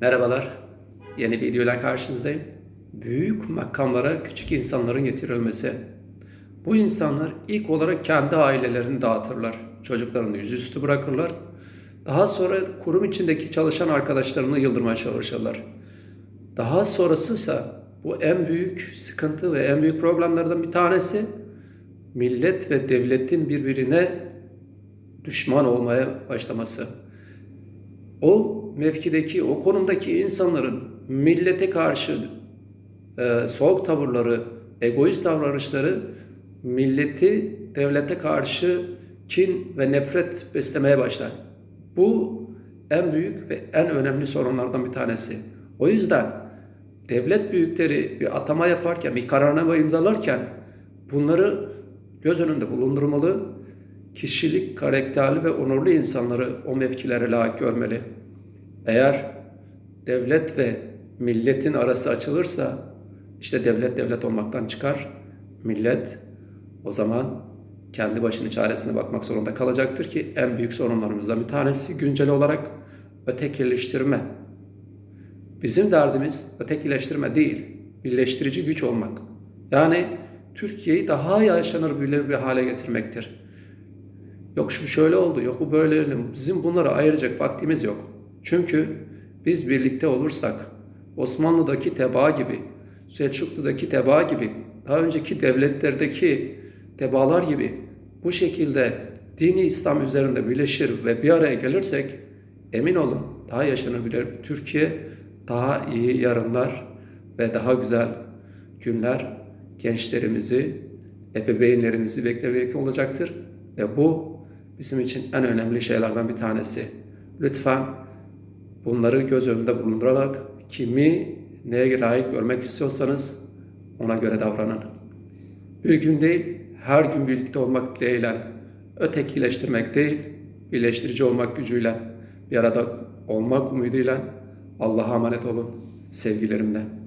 Merhabalar. Yeni bir videoyla karşınızdayım. Büyük makamlara küçük insanların getirilmesi. Bu insanlar ilk olarak kendi ailelerini dağıtırlar. Çocuklarını yüzüstü bırakırlar. Daha sonra kurum içindeki çalışan arkadaşlarını yıldırmaya çalışırlar. Daha sonrası ise bu en büyük sıkıntı ve en büyük problemlerden bir tanesi millet ve devletin birbirine düşman olmaya başlaması o mevkideki, o konumdaki insanların millete karşı e, soğuk tavırları, egoist davranışları milleti devlete karşı kin ve nefret beslemeye başlar. Bu en büyük ve en önemli sorunlardan bir tanesi. O yüzden devlet büyükleri bir atama yaparken, bir kararname imzalarken bunları göz önünde bulundurmalı, kişilik, karakterli ve onurlu insanları o mevkilere layık görmeli. Eğer devlet ve milletin arası açılırsa işte devlet devlet olmaktan çıkar. Millet o zaman kendi başının çaresine bakmak zorunda kalacaktır ki en büyük sorunlarımızdan bir tanesi güncel olarak ötekileştirme. Bizim derdimiz ötekileştirme değil, birleştirici güç olmak. Yani Türkiye'yi daha yaşanabilir bir hale getirmektir. Yok şu şöyle oldu, yok bu böyle. Bizim bunları ayıracak vaktimiz yok. Çünkü biz birlikte olursak Osmanlı'daki tebaa gibi, Selçuklu'daki tebaa gibi, daha önceki devletlerdeki tebaalar gibi bu şekilde dini İslam üzerinde birleşir ve bir araya gelirsek emin olun daha yaşanabilir Türkiye, daha iyi yarınlar ve daha güzel günler gençlerimizi, ebeveynlerimizi beklemek olacaktır. Ve bu bizim için en önemli şeylerden bir tanesi. Lütfen bunları göz önünde bulundurarak kimi neye layık görmek istiyorsanız ona göre davranın. Bir gün değil, her gün birlikte olmak dileğiyle, ötekileştirmek değil, birleştirici olmak gücüyle, bir arada olmak umuduyla Allah'a emanet olun sevgilerimle.